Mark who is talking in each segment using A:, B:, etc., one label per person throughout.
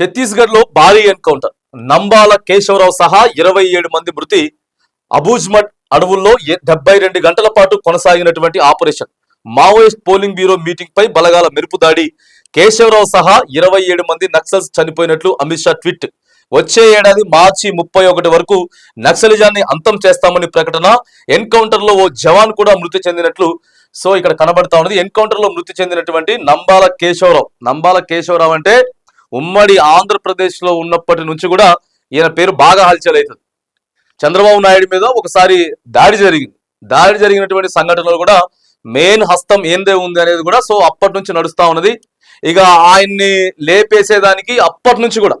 A: ఛత్తీస్గఢ్లో భారీ ఎన్కౌంటర్. నంబాల కేశవరావు సహా ఇరవై ఏడు మంది మృతి. అబూజ్మట్ అడవుల్లో డెబ్బై రెండు గంటల పాటు కొనసాగినటువంటి operation. Maoist politburo meeting పై బలగాల మెరుపు దాడి. కేశవరావు సహా ఇరవై ఏడు మంది నక్సల్స్ చనిపోయినట్లు అమిత్ షా ట్వీట్. వచ్చే ఏడాది మార్చి ముప్పై ఒకటి వరకు నక్సలిజాన్ని అంతం చేస్తామని ప్రకటన. ఎన్కౌంటర్లో ఓ జవాన్ కూడా మృతి చెందినట్లు సో ఇక్కడ కనబడతా ఉన్నది. ఎన్కౌంటర్లో మృతి చెందినటువంటి నంబాల కేశవరావు. నంబాల కేశవరావు అంటే ఉమ్మడి ఆంధ్రప్రదేశ్లో ఉన్నప్పటి నుంచి కూడా ఈయన పేరు బాగా హల్చల్ అవుతుంది చంద్రబాబు నాయుడు మీద ఒకసారి దాడి జరిగింది. దాడి జరిగినటువంటి సంఘటనలు కూడా మెయిన్ హస్తం ఏందే ఉంది అనేది కూడా సో అప్పటి నుంచి నడుస్తూ ఉన్నది. ఇక ఆయన్ని లేపేసేదానికి అప్పటి నుంచి కూడా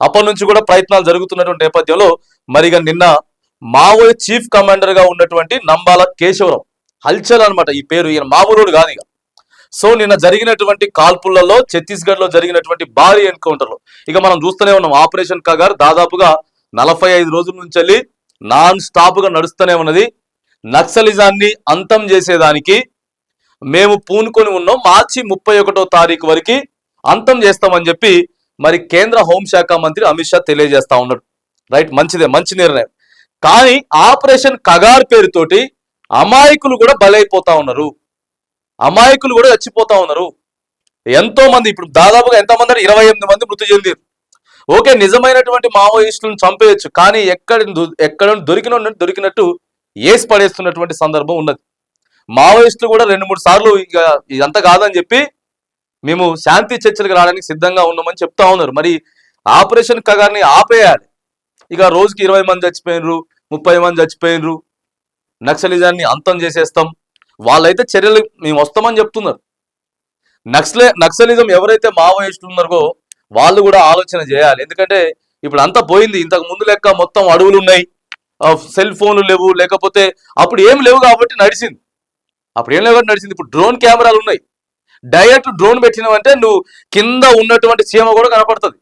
A: అప్పటి నుంచి కూడా ప్రయత్నాలు జరుగుతున్నటువంటి నేపథ్యంలో మరి ఇక నిన్న మావోయి చీఫ్ కమాండర్గా ఉన్నటువంటి నంబాల కేశవరావు హల్చల్ అన్నమాట ఈ పేరు. ఈయన మామూలుడు కాదు ఇక. సో నిన్న జరిగినటువంటి కాల్పులలో ఛత్తీస్గఢ్లో జరిగినటువంటి భారీ ఎన్కౌంటర్లు. ఇక మనం చూస్తూనే ఉన్నాం ఆపరేషన్ కగార్ దాదాపుగా నలభై ఐదు రోజుల నుంచి వెళ్ళి నాన్ స్టాప్గా నడుస్తూనే ఉన్నది. నక్సలిజాన్ని అంతం చేసేదానికి మేము పూనుకొని ఉన్నాం. మార్చి ముప్పై ఒకటో తారీఖు వరకు అంతం చేస్తామని చెప్పి మరి కేంద్ర హోంశాఖ మంత్రి అమిత్ షా తెలియజేస్తా ఉన్నాడు. రైట్ మంచిదే మంచి నిర్ణయం. కానీ ఆపరేషన్ కగార్ పేరుతోటి అమాయకులు కూడా బలైపోతా ఉన్నారు. అమాయకులు కూడా చచ్చిపోతా ఉన్నారు. ఎంతో మంది ఇప్పుడు దాదాపుగా ఎంతమంది ఇరవై ఎనిమిది మంది మృతి చెందారు ఓకే నిజమైనటువంటి మావోయిస్టులను చంపేయచ్చు కానీ ఎక్కడ ఎక్కడ దొరికిన దొరికినట్టు ఏసి పడేస్తున్నటువంటి సందర్భం ఉన్నది. మావోయిస్టులు కూడా రెండు మూడు సార్లు ఇక ఇదంతా కాదని చెప్పి మేము శాంతి చర్చలకు రావడానికి సిద్ధంగా ఉన్నామని చెప్తా ఉన్నారు. మరి ఆపరేషన్ కగార్ని ఆపేయాలి. ఇక రోజుకి ఇరవై మంది చచ్చిపోయినరు ముప్పై మంది చచ్చిపోయినరు నక్సలిజాన్ని అంతం చేసేస్తాం. వాళ్ళైతే చర్యలు మేము వస్తామని చెప్తున్నారు. నక్సలే నక్సలిజం ఎవరైతే మావోయిస్టులు ఉన్నారో వాళ్ళు కూడా ఆలోచన చేయాలి. ఎందుకంటే ఇప్పుడు అంతా పోయింది. ఇంతకు ముందు లెక్క మొత్తం అడవులు ఉన్నాయి. సెల్ ఫోన్లు లేవు. లేకపోతే అప్పుడు ఏం లేవు కాబట్టి నడిచింది అప్పుడు ఏం లేవు కాబట్టి నడిచింది ఇప్పుడు డ్రోన్ కెమెరాలు ఉన్నాయి. డైరెక్ట్ డ్రోన్ పెట్టినావంటే నువ్వు కింద ఉన్నటువంటి చీమ కూడా కనపడుతుంది.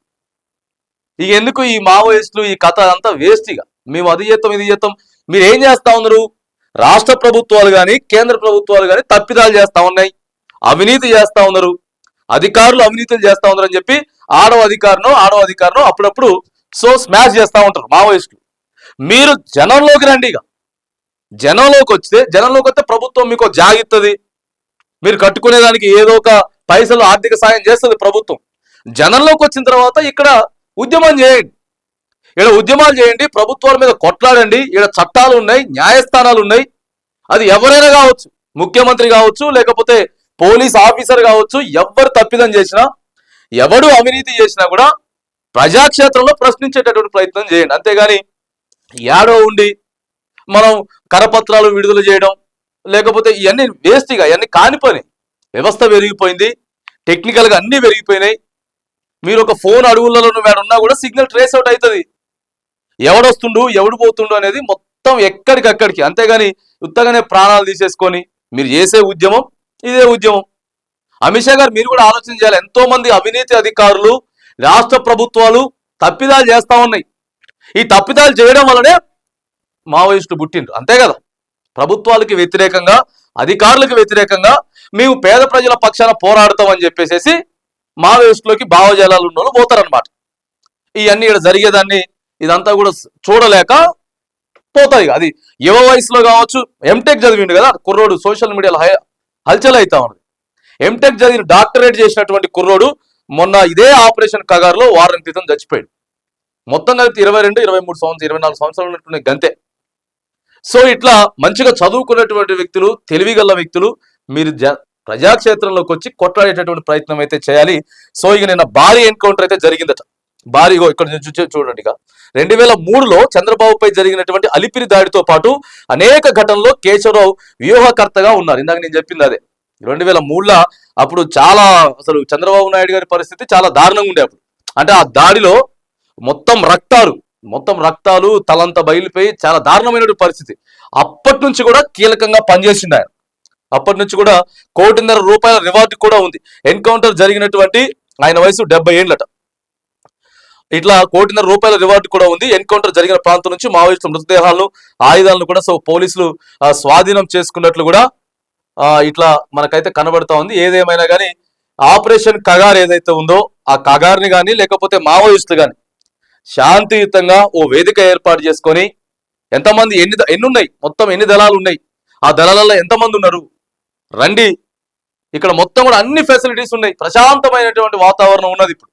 A: ఇక ఎందుకు ఈ మావోయిస్టులు ఈ కథ అంతా వేస్ట్ ఇక? మేము అది చేస్తాం ఇది చేస్తాం. మీరు ఏం చేస్తా ఉన్నారు? రాష్ట్ర ప్రభుత్వాలు కానీ కేంద్ర ప్రభుత్వాలు కానీ తప్పిదాలు చేస్తా ఉన్నాయి. అవినీతి చేస్తా ఉన్నారు. అధికారులు అవినీతులు చేస్తా ఉన్నారు అని చెప్పి ఆడవ అధికారును ఆడవ అధికారును అప్పుడప్పుడు సో స్మాష్ చేస్తూ ఉంటారు మావోయిస్టులు. మీరు జనంలోకి రండి ఇక. జనంలోకి వస్తే జనంలోకి వస్తే ప్రభుత్వం మీకు జాగిస్తుంది మీరు కట్టుకునేదానికి ఏదో ఒక పైసలు ఆర్థిక సాయం చేస్తుంది ప్రభుత్వం. జనంలోకి వచ్చిన తర్వాత ఇక్కడ ఉద్యమం చేయండి. ఇక్కడ ఉద్యమాలు చేయండి ప్రభుత్వాల మీద కొట్లాడండి ఇక్కడ చట్టాలు ఉన్నాయి న్యాయస్థానాలు ఉన్నాయి. అది ఎవరైనా కావచ్చు ముఖ్యమంత్రి కావచ్చు లేకపోతే పోలీస్ ఆఫీసర్ కావచ్చు ఎవరు తప్పిదం చేసినా ఎవడు అవినీతి చేసినా కూడా ప్రజాక్షేత్రంలో ప్రశ్నించేటటువంటి ప్రయత్నం చేయండి. అంతేగాని యాడో ఉండి మనం కరపత్రాలు విడుదల చేయడం లేకపోతే ఇవన్నీ వేస్ట్గా ఇవన్నీ కాని పని వ్యవస్థ పెరిగిపోయింది టెక్నికల్గా అన్నీ పెరిగిపోయినాయి. మీరు ఒక ఫోన్ అడుగులలో వేడ ఉన్నా కూడా సిగ్నల్ ట్రేస్ అవుట్ అవుతుంది. ఎవడొస్తుండు ఎవడు పోతుండు అనేది మొత్తం ఎక్కడికక్కడికి. అంతేగాని ఉత్తగానే ప్రాణాలు తీసేసుకొని మీరు చేసే ఉద్యమం ఇదే ఉద్యమం. అమిత్ షా గారు మీరు కూడా ఆలోచన చేయాలి. ఎంతో మంది అవినీతి అధికారులు రాష్ట్ర ప్రభుత్వాలు తప్పిదాలు చేస్తా ఉన్నాయి. ఈ తప్పిదాలు చేయడం వల్లనే మావోయిస్టులు పుట్టిండ్రు. అంతే కదా? ప్రభుత్వాలకి వ్యతిరేకంగా అధికారులకు వ్యతిరేకంగా మేము పేద ప్రజల పక్షాన పోరాడతామని చెప్పేసేసి మావోయిస్టులోకి భావజాలాలు ఉన్న వాళ్ళు పోతారనమాట ఇవన్నీ ఇక్కడ జరిగేదాన్ని ఇదంతా కూడా చూడలేక పోతాయి ఇక. అది యువ వయసులో కావచ్చు ఎంటెక్ చదివిండు కదా కుర్రోడు సోషల్ మీడియాలో హల్చల్ అవుతా ఉన్నది ఎంటెక్ చదివిన డాక్టరేట్ చేసినటువంటి కుర్రోడు మొన్న ఇదే ఆపరేషన్ కగారులో వారం క్రితం చచ్చిపోయాడు. మొత్తం కలిపి ఇరవై రెండు ఇరవై మూడు సంవత్సరం ఇరవై నాలుగు సంవత్సరాలు ఉన్నటువంటి గంతే. సో ఇట్లా మంచిగా చదువుకున్నటువంటి వ్యక్తులు తెలివిగల వ్యక్తులు మీరు జ ప్రజాక్షేత్రంలోకి వచ్చి కొట్లాడేటటువంటి ప్రయత్నం అయితే చేయాలి. సో ఇక నిన్న భారీ ఎన్కౌంటర్ అయితే జరిగిందట. భారీగో ఇక్కడ నుంచి చూడండి ఇక. రెండు వేల మూడులో చంద్రబాబుపై జరిగినటువంటి అలిపిరి దాడితో పాటు అనేక ఘటనలో కేశవరావు వ్యూహకర్తగా ఉన్నారు. ఇందాక నేను చెప్పింది అదే. రెండు వేల మూడులో అప్పుడు చాలా అసలు చంద్రబాబు నాయుడు గారి పరిస్థితి చాలా దారుణంగా ఉండే అప్పుడు. అంటే ఆ దాడిలో మొత్తం రక్తాలు మొత్తం రక్తాలు తలంతా బయలుపోయి చాలా దారుణమైనటువంటి పరిస్థితి. అప్పటి నుంచి కూడా కీలకంగా పనిచేసింది ఆయన. అప్పటి నుంచి కూడా కోటిన్నర రూపాయల రివార్డు కూడా ఉంది. ఎన్కౌంటర్ జరిగినటువంటి ఆయన వయసు డెబ్బై ఏండ్లట ఇట్లా కోటిన్నర రూపాయల రివార్డు కూడా ఉంది. ఎన్కౌంటర్ జరిగిన ప్రాంతం నుంచి మావోయిస్టుల మృతదేహాలను ఆయుధాలను కూడా సో పోలీసులు స్వాధీనం చేసుకున్నట్లు కూడా ఇట్లా మనకైతే కనబడతా ఉంది. ఏదేమైనా కానీ ఆపరేషన్ కగార్ ఏదైతే ఉందో ఆ కగార్ని కానీ లేకపోతే మావోయిస్టులు కానీ శాంతియుతంగా ఓ వేదిక ఏర్పాటు చేసుకొని ఎంతమంది ఎన్ని ద- ఎన్ని ఉన్నాయి మొత్తం ఎన్ని దళాలు ఉన్నాయి ఆ దళాలలో ఎంతమంది ఉన్నారు? రండి. ఇక్కడ మొత్తం కూడా అన్ని ఫెసిలిటీస్ ఉన్నాయి. ప్రశాంతమైనటువంటి వాతావరణం ఉన్నది ఇప్పుడు.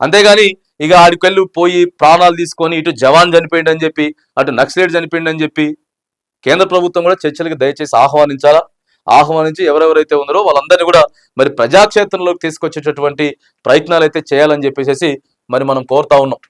A: అంతేగాని ఇక ఆడికెళ్ళి పోయి ప్రాణాలు తీసుకొని ఇటు జవాన్ చనిపోయింది అని చెప్పి అటు నక్సలైట్ చనిపోయింది అని చెప్పి కేంద్ర ప్రభుత్వం కూడా చర్చలకు దయచేసి ఆహ్వానించాలా? ఆహ్వానించి ఎవరెవరైతే ఉన్నారో వాళ్ళందరినీ కూడా మరి ప్రజాక్షేత్రంలోకి తీసుకొచ్చేటటువంటి ప్రయత్నాలు అయితే చేయాలని చెప్పేసి మరి మనం కోరుతా ఉన్నాం.